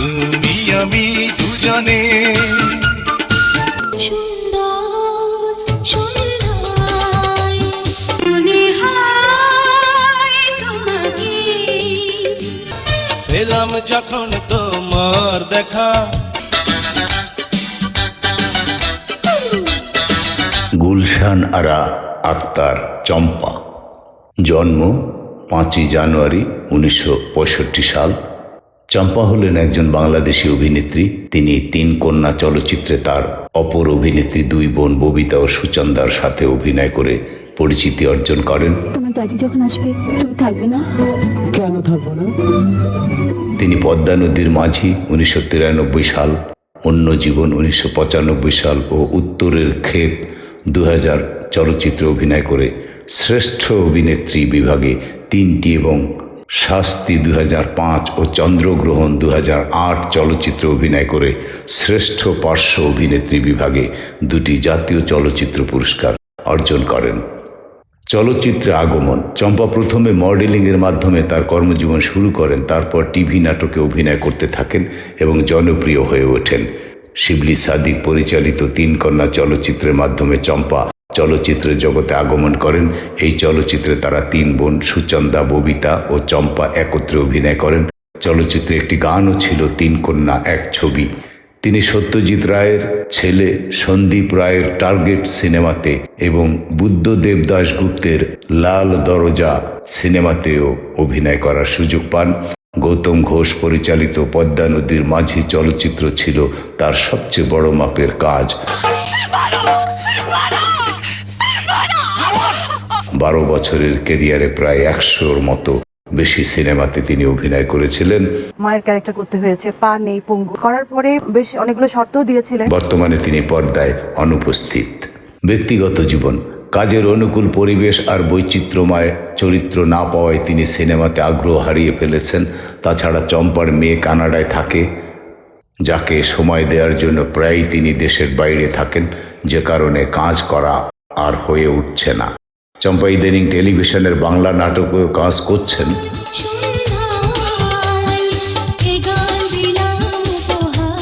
তুমি আমি দুজনে। পেলাম যখন তোমার দেখা। গুলশান আরা আক্তার চম্পা। জন্ম পাঁচই জানুয়ারি উনিশশো পঁয়ষট্টি সাল। চম্পা হলেন একজন বাংলাদেশি অভিনেত্রী। তিনি তিন কন্যা চলচ্চিত্রে তার অপর অভিনেত্রী দুই বোন ববিতা ও সুচন্দার সাথে অভিনয় করে পরিচিতি অর্জন করেন। যখন আসবে তুমি থাকবে না? কেন থাকব না? তিনি পদ্মা নদীর মাঝি উনিশশো তিরানব্বই সাল অন্য জীবন উনিশশো পঁচানব্বই সাল ও উত্তরের ক্ষেপ দু চলচ্চিত্রে অভিনয় করে শ্রেষ্ঠ অভিনেত্রী বিভাগে তিনটি এবং শাস্তি দু ও চন্দ্রগ্রহণ দু চলচ্চিত্রে অভিনয় করে শ্রেষ্ঠ পার্শ্ব অভিনেত্রী বিভাগে দুটি জাতীয় চলচ্চিত্র পুরস্কার অর্জন করেন। চলচ্চিত্রে আগমন। চম্পা প্রথমে মডেলিংয়ের মাধ্যমে তার কর্মজীবন শুরু করেন, তারপর টিভি নাটকে অভিনয় করতে থাকেন এবং জনপ্রিয় হয়ে ওঠেন। শিবলি সাদিক পরিচালিত তিন কন্যা চলচ্চিত্রের মাধ্যমে চম্পা চলচ্চিত্রের জগতে আগমন করেন। এই চলচ্চিত্রে তারা তিন বোন সুচন্দা, ববিতা ও চম্পা একত্রে অভিনয় করেন। চলচ্চিত্রে একটি গানও ছিল, তিন কন্যা, এক ছবি। তিনি সত্যজিৎ রায়ের ছেলে, সন্দীপ রায়ের টার্গেট সিনেমাতে এবং বুদ্ধদেব দাশগুপ্তের লাল দরজা সিনেমাতেও অভিনয় করার সুযোগ পান। গৌতম ঘোষ পরিচালিত পদ্মা নদীর মাঝি চলচ্চিত্র ছিল তার সবচেয়ে বড় মাপের কাজ। বারো বছরের কেরিয়ারে প্রায় একশোর মতো বেশি সিনেমাতে তিনি অভিনয় করেছিলেন। মায়ের ক্যারেক্টার করতে হয়েছে পা নেই পঙ্গু। করার পরে বেশ অনেকগুলো শর্তও দিয়েছিলেন। বর্তমানে তিনি পর্দায় অনুপস্থিত। ব্যক্তিগত জীবন কাজের অনুকূল পরিবেশ আর বৈচিত্র্যময় চরিত্র না পাওয়ায় তিনি সিনেমাতে আগ্রহ হারিয়ে ফেলেছেন। তাছাড়া চম্পার মেয়ে কানাডায় থাকে যাকে সময় দেওয়ার জন্য প্রায়ই তিনি দেশের বাইরে থাকেন যে কারণে কাজ করা আর হয়ে উঠছে না। চম্পা ইদানিং টেলিভিশনের বাংলা নাটকেও কাজ করছেন।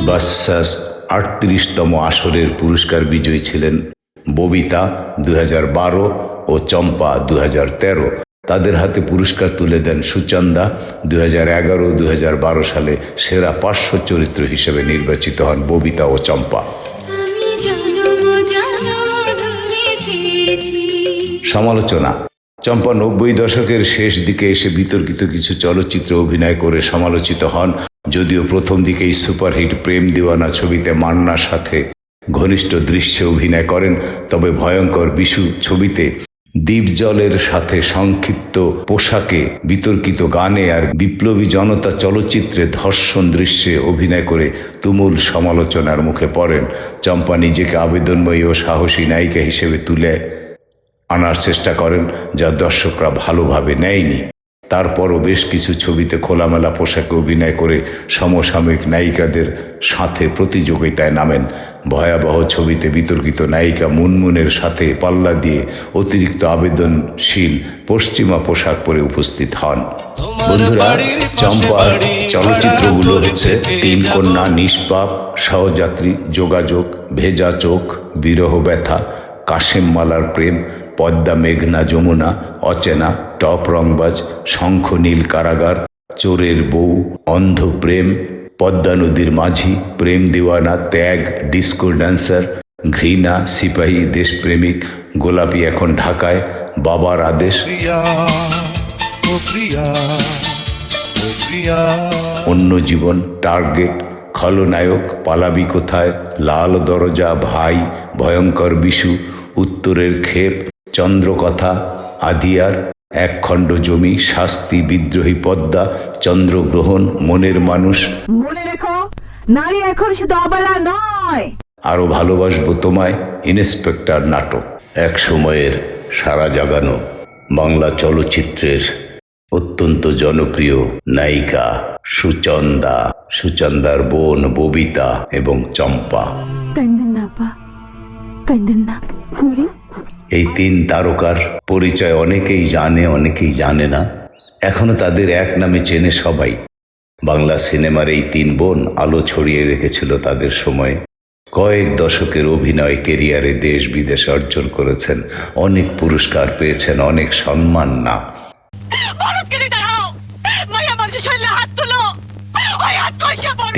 বাসাস আটত্রিশতম আসরের পুরস্কার বিজয়ী ছিলেন ববিতা দু বারো ও চম্পা দু তেরো। তাদের হাতে পুরস্কার তুলে দেন সুচন্দা দু হাজার এগারো সালে সেরা পার্শ্ব চরিত্র হিসেবে নির্বাচিত হন ববিতা ও চম্পা। সমালোচনা। চম্পা নব্বই দশকের শেষ দিকে এসে বিতর্কিত কিছু চলচ্চিত্রে অভিনয় করে সমালোচিত হন, যদিও প্রথম দিকেই সুপারহিট প্রেম দিওয়ানা ছবিতে মান্নার সাথে ঘনিষ্ঠ দৃশ্যে অভিনয় করেন, তবে ভয়ঙ্কর বিশু ছবিতে দ্বীপজলের সাথে সংক্ষিপ্ত পোশাকে বিতর্কিত গানে আর বিপ্লবী জনতা চলচ্চিত্রে ধর্ষণ দৃশ্যে অভিনয় করে তুমুল সমালোচনার মুখে পড়েন। চম্পা নিজেকে আবেদনময়ী ও সাহসী নায়িকা হিসেবে তুলে আনার চেষ্টা করেন যা দর্শকরা ভালোভাবে নেয়নি। তারপরও বেশ কিছু ছবিতে খোলামেলা পোশাকে অভিনয় করে সমসাময়িক নায়িকাদের সাথে প্রতিযোগিতায় নামেন। ভয়াবহ ছবিতে বিতর্কিত নায়িকা মুনমুনের সাথে পাল্লা দিয়ে অতিরিক্ত আবেদনশীল পশ্চিমা পোশাক পরে উপস্থিত হন। বন্ধুরা চম্পার চলচ্চিত্রগুলো হচ্ছে তিন কন্যা নিষ্পাপ সহযাত্রী যোগাযোগ ভেজা চোখ বিরহ ব্যথা কাশেম মালার প্রেম পদ্মা মেঘনা যমুনা অচেনা টপ রংবাজ শঙ্খ নীল কারাগার চোরের বউ অন্ধ প্রেম পদ্মা নদীর মাঝি প্রেম দিওয়ানা ত্যাগ ডিস্কো ড্যান্সার ঘৃণা সিপাহী দেশপ্রেমিক গোলাপি এখন ঢাকায় বাবার আদেশ। অন্য জীবন টার্গেট খলনায়ক পালাবি কোথায়? লাল দরজা ভাই ভয়ঙ্কর বিশু উত্তরের ক্ষেপ চন্দ্রকথা আদিয়ার একখণ্ড জমি শাস্তি বিদ্রোহী পদ্মা চন্দ্রগ্রহণ মনের মানুষ। মনে রেখো নারী এখন শুধু অবলা নয়। আরও ভালোবাসবো তোমায় ইন্সপেক্টর নাটক। এক সময়ের সারা জাগানো বাংলা চলচ্চিত্রের অত্যন্ত জনপ্রিয় নায়িকা সুচন্দা সুচন্দার বোন ববিতা এবং চম্পা। এই তিন তারকার পরিচয় অনেকেই জানে অনেকেই জানে না। এখনও তাদের এক নামে চেনে সবাই। বাংলা সিনেমার এই তিন বোন আলো ছড়িয়ে রেখেছিল তাদের সময়। কয়েক দশকের অভিনয় কেরিয়ারে দেশ বিদেশ অর্জন করেছেন অনেক পুরস্কার পেয়েছেন অনেক সম্মান না।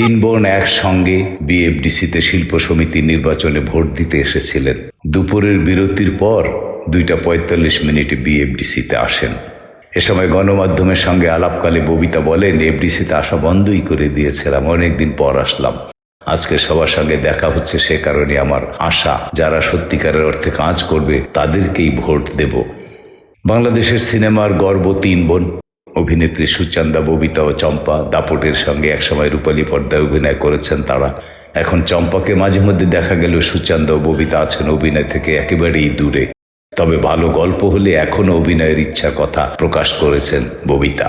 তিন বোন একসঙ্গে বিএফডিসিতে শিল্প সমিতির নির্বাচনে ভোট দিতে এসেছিলেন। দুপুরের বিরতির পর দুইটা পঁয়তাল্লিশ মিনিটে বিএফডিসিতে আসেন। এ সময় গণমাধ্যমের সঙ্গে আলাপকালে ববিতা বলেন, এফডিসিতে আসা বন্ধই করে দিয়েছিলাম অনেকদিন পর আসলাম। আজকে সবার সঙ্গে দেখা হচ্ছে, সে কারণে আমার আশা, যারা সত্যিকারের অর্থে কাজ করবে, তাদেরকেই ভোট দেব। বাংলাদেশের সিনেমার গর্ব তিন বোন। অভিনেত্রী সুচান্দা, ববিতা ও চম্পা দাপটের সঙ্গে একসময় রূপালী পর্দায় অভিনয় করেছেন তারা। এখন চম্পাকে মাঝে মধ্যে দেখা গেল সুচান্দা ও ববিতা আছেন অভিনয় থেকে একেবারেই দূরে। তবে ভালো গল্প হলে এখনও অভিনয়ের ইচ্ছার কথা প্রকাশ করেছেন ববিতা।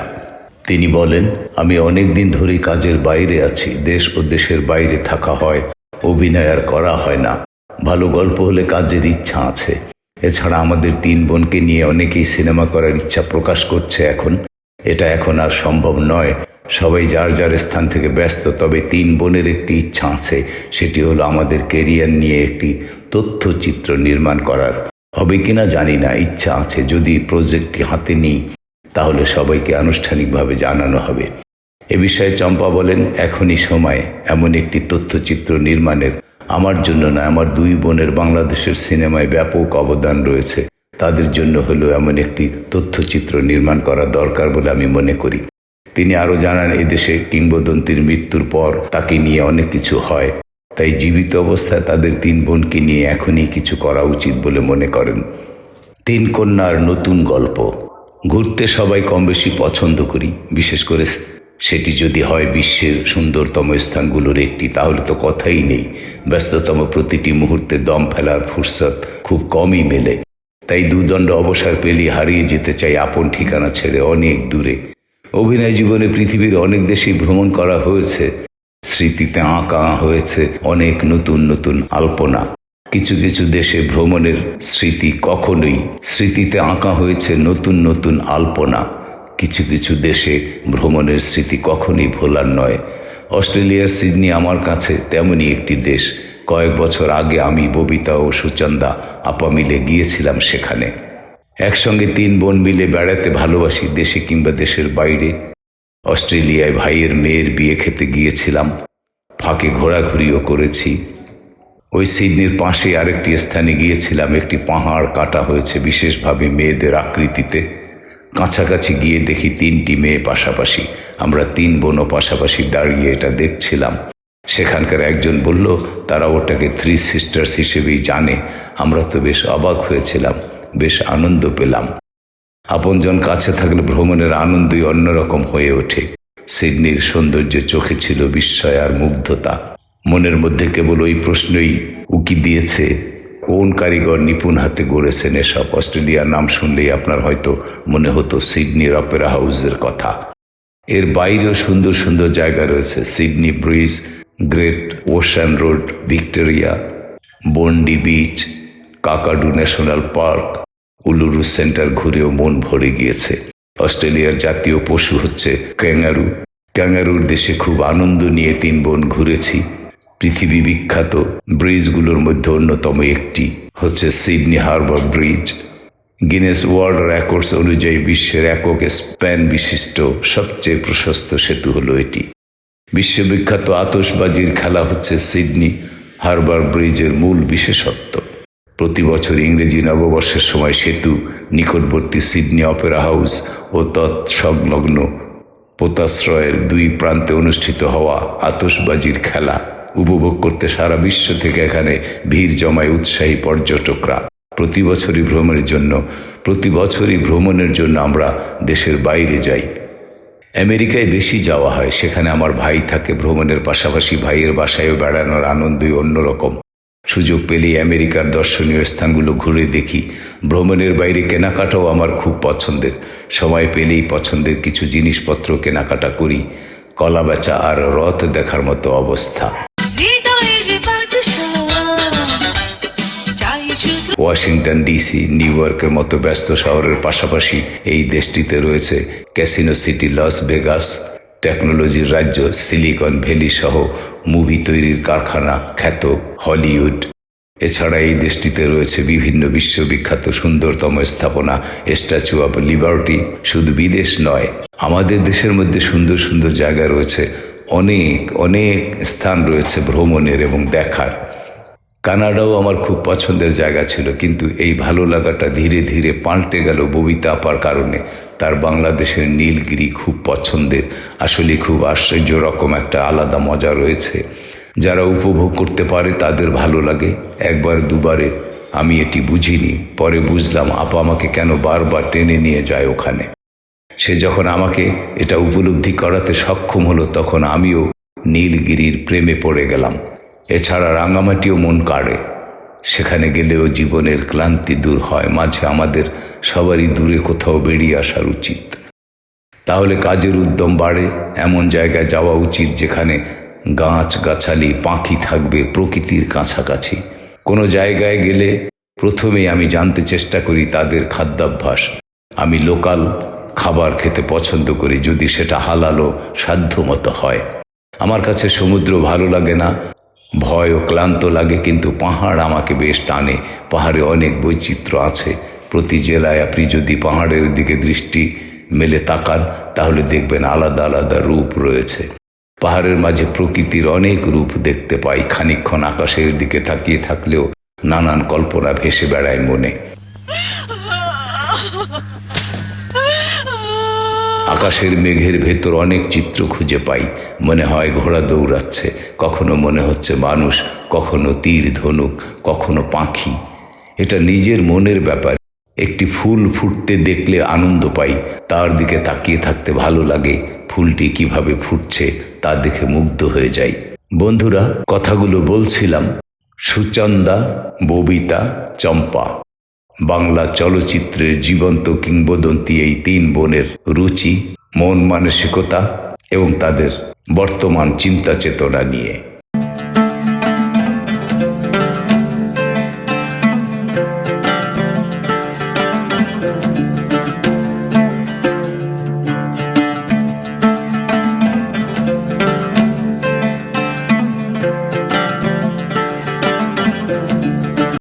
তিনি বলেন, আমি অনেক দিন ধরেই কাজের বাইরে আছি, দেশ ও দেশের বাইরে থাকা হয়, অভিনয় আর করা হয় না। ভালো গল্প হলে কাজের ইচ্ছা আছে। এছাড়া আমাদের তিন বোনকে নিয়ে অনেকেই সিনেমা করার ইচ্ছা প্রকাশ করছে এখন। এটা এখন আর সম্ভব নয়। সবাই যার যার স্থান থেকে ব্যস্ত, তবে তিন বোনের একটি ইচ্ছা আছে। সেটি হলো আমাদের কেরিয়ার নিয়ে একটি তথ্যচিত্র নির্মাণ করার। হবে কিনা জানি না, ইচ্ছা আছে। যদি প্রজেক্টটি হাতে নিই, তাহলে সবাইকে আনুষ্ঠানিকভাবে জানানো হবে। এ বিষয়ে চম্পা বলেন, এখনই সময়। এমন একটি তথ্যচিত্র নির্মাণের আমার জন্য না আমার দুই বোনের বাংলাদেশের সিনেমায় ব্যাপক অবদান রয়েছে। তাদের জন্য হলো এমন একটি তথ্যচিত্র নির্মাণ করা দরকার বলে আমি মনে করি। তিনি আরও জানান এদেশে কিংবদন্তির মৃত্যুর পর তাকে নিয়ে অনেক কিছু হয়। তাই জীবিত অবস্থায় তাদের তিন বোনকে নিয়ে এখনই কিছু করা উচিত বলে মনে করেন। তিন কন্যার নতুন গল্প। ঘুরতে সবাই কম বেশি পছন্দ করি। বিশেষ করে সেটি যদি হয় বিশ্বের সুন্দরতম স্থানগুলোর একটি, তাহলে তো কথাই নেই। ব্যস্ততম প্রতিটি মুহূর্তে দম ফেলার ফুরসত খুব কমই মেলে। তাই দুদণ্ড অবসর পেলিয়ে হারিয়ে যেতে চাই আপন ঠিকানা ছেড়ে অনেক দূরে। অভিনয় জীবনে পৃথিবীর অনেক দেশেই ভ্রমণ করা হয়েছে। স্মৃতিতে আঁকা হয়েছে অনেক নতুন নতুন আলপনা। কিছু কিছু দেশে ভ্রমণের স্মৃতি কখনোই স্মৃতিতে আঁকা হয়েছে নতুন নতুন আলপনা। কিছু কিছু দেশে ভ্রমণের স্মৃতি কখনোই ভোলার নয়। অস্ট্রেলিয়ার সিডনি আমার কাছে তেমনই একটি দেশ। কয়েক বছর আগে আমি ববিতা ও সুচন্দা আপা মিলে গিয়েছিলাম সেখানে। একসঙ্গে তিন বোন মিলে বেড়াতে ভালোবাসি দেশে কিংবা দেশের বাইরে। অস্ট্রেলিয়ায় ভাইয়ের মেয়ের বিয়ে খেতে গিয়েছিলাম। ফাঁকে ঘোরাঘুরিও করেছি। ওই সিডনির পাশে আরেকটি স্থানে গিয়েছিলাম। একটি পাহাড় কাটা হয়েছে বিশেষভাবে মেয়েদের আকৃতিতে। কাছাকাছি গিয়ে দেখি তিনটি মেয়ে পাশাপাশি। আমরা তিন বোনও পাশাপাশি দাঁড়িয়ে এটা দেখছিলাম। সেখানকার একজন বলল, তারা ওটাকে থ্রি সিস্টার্স হিসেবেই জানে। আমরা তো বেশ অবাক হয়েছিলাম, বেশ আনন্দ পেলাম। আপনজন কাছে থাকলে ভ্রমণের আনন্দই অন্যরকম হয়ে ওঠে। সিডনির সৌন্দর্য চোখে ছিল বিস্ময় আর মুগ্ধতা। মনের মধ্যে কেবল ওই প্রশ্নই উকি দিয়েছে, কোন কারিগর নিপুণ হাতে গড়েছেন এসব? অস্ট্রেলিয়ার নাম শুনলেই আপনার হয়তো মনে হতো সিডনির অপেরা হাউসের কথা। এর বাইরেও সুন্দর সুন্দর জায়গা রয়েছে। Sydney Bridge Great Ocean Road, Victoria, Bondi Beach, Kakadu National Park, Uluru Centre ঘুরেও মন ভরে গিয়েছে। অস্ট্রেলিয়ার জাতীয় পশু হচ্ছে ক্যাঙ্গারু। ক্যাঙ্গারুর দেশে খুব আনন্দ নিয়ে তিন বোন ঘুরেছি। পৃথিবী বিখ্যাত ব্রিজগুলোর মধ্যে অন্যতম একটি হচ্ছে Sydney Harbour Bridge. Guinness World Records অনুযায়ী বিশ্বের একক স্প্যান বিশিষ্ট সবচেয়ে প্রশস্ত সেতু হলো এটি। বিশ্ববিখ্যাত আতসবাজির খেলা হচ্ছে সিডনি হারবার ব্রিজের মূল বিশেষত্ব। প্রতি বছর ইংরেজি নববর্ষের সময় সেতু, নিকটবর্তী সিডনি অপেরা হাউস ও তৎসংলগ্ন পোতাশ্রয়ের দুই প্রান্তে অনুষ্ঠিত হওয়া আতসবাজির খেলা উপভোগ করতে সারা বিশ্ব থেকে এখানে ভিড় জমায় উৎসাহী পর্যটকরা। প্রতি বছরই ভ্রমণের জন্য, প্রতি বছরই ভ্রমণের জন্য আমরা দেশের বাইরে যাই। আমেরিকায় বেশি যাওয়া হয়, সেখানে আমার ভাই থাকে ভ্রমণের পাশাপাশি ভাইয়ের বাসায় বেড়ানোর আনন্দই অন্যরকম। সুযোগ পেলেই আমেরিকার দর্শনীয় স্থানগুলো ঘুরে দেখি। ভ্রমণের বাইরে কেনাকাটাও আমার খুব পছন্দের। সময় পেলেই পছন্দের কিছু জিনিসপত্র কেনাকাটা করি। কলা বেচা আর রথ দেখার মতো অবস্থা। ওয়াশিংটন ডিসি, নিউ ইয়র্কের মতো ব্যস্ত শহরের পাশাপাশি এই দেশটিতে রয়েছে ক্যাসিনো সিটি, লস ভেগাস, টেকনোলজির রাজ্য, সিলিকন ভ্যালি সহ মুভি তৈরির কারখানা খ্যাত হলিউড। এছাড়া এই দেশটিতে রয়েছে বিভিন্ন বিশ্ববিখ্যাত সুন্দরতম স্থাপনা, স্ট্যাচু অব লিবার্টি, শুধু বিদেশ নয়, আমাদের দেশের মধ্যে সুন্দর সুন্দর জায়গা রয়েছে, অনেক অনেক স্থান রয়েছে ভ্রমণের এবং দেখার। কানাডাও আমার খুব পছন্দের জায়গা ছিল, কিন্তু এই ভালো লাগাটা ধীরে ধীরে পাল্টে গেল ববিতা আপার কারণে। তার বাংলাদেশের নীলগিরি খুব পছন্দের, আসলে খুব আশ্চর্য রকম একটা আলাদা মজা রয়েছে। যারা উপভোগ করতে পারে তাদের ভালো লাগে। একবার দুবারে আমি এটি বুঝিনি, পরে বুঝলাম আপা আমাকে কেন বারবার টেনে নিয়ে যায় ওখানে। সে যখন আমাকে এটা উপলব্ধি করাতে সক্ষম হলো, তখন আমিও নীলগিরির প্রেমে পড়ে গেলাম। এছাড়া রাঙামাটিও মন কাড়ে। সেখানে গেলেও জীবনের ক্লান্তি দূর হয়, মাঝে আমাদের সবারই দূরে কোথাও বেরিয়ে আসার উচিত। তাহলে কাজের উদ্যম বাড়ে, এমন জায়গায় যাওয়া উচিত যেখানে গাছ গাছালি পাখি থাকবে প্রকৃতির কাছাকাছি। কোনো জায়গায় গেলে প্রথমেই আমি জানতে চেষ্টা করি তাদের খাদ্যাভ্যাস। আমি লোকাল খাবার খেতে পছন্দ করি যদি সেটা হালালো সাধ্যমতো হয়। আমার কাছে সমুদ্র ভালো লাগে না ভয় ও ক্লান্ত লাগে, কিন্তু পাহাড় আমাকে বেশ টানে। পাহাড়ে অনেক বৈচিত্র্য আছে। প্রতি জেলায় আপনি যদি পাহাড়ের দিকে দৃষ্টি মেলে তাকান, তাহলে দেখবেন আলাদা আলাদা রূপ রয়েছে। পাহাড়ের মাঝে প্রকৃতির অনেক রূপ দেখতে পাই। খানিকক্ষণ আকাশের দিকে তাকিয়ে থাকলেও নানান কল্পনা ভেসে বেড়ায় মনে। আকাশের মেঘের ভেতর অনেক চিত্র খুঁজে পাই। মনে হয় ঘোড়া দৌড়াচ্ছে। কখনো মনে হচ্ছে মানুষ, কখনো তীর ধনুক, কখনো পাখি। এটা নিজের মনের ব্যাপার। একটি ফুল ফুটতে দেখলে আনন্দ পাই। তার দিকে তাকিয়ে থাকতে ভালো লাগে ফুলটি কীভাবে ফুটছে তা দেখে মুগ্ধ হয়ে যাই। বন্ধুরা, কথাগুলো বলছিলাম। সুচন্দা, ববিতা, চম্পা। বাংলা চলচ্চিত্রের জীবন্ত কিংবদন্তি এই তিন বোনের রুচি, মন মানসিকতা এবং তাদের বর্তমান চিন্তা চেতনা নিয়ে।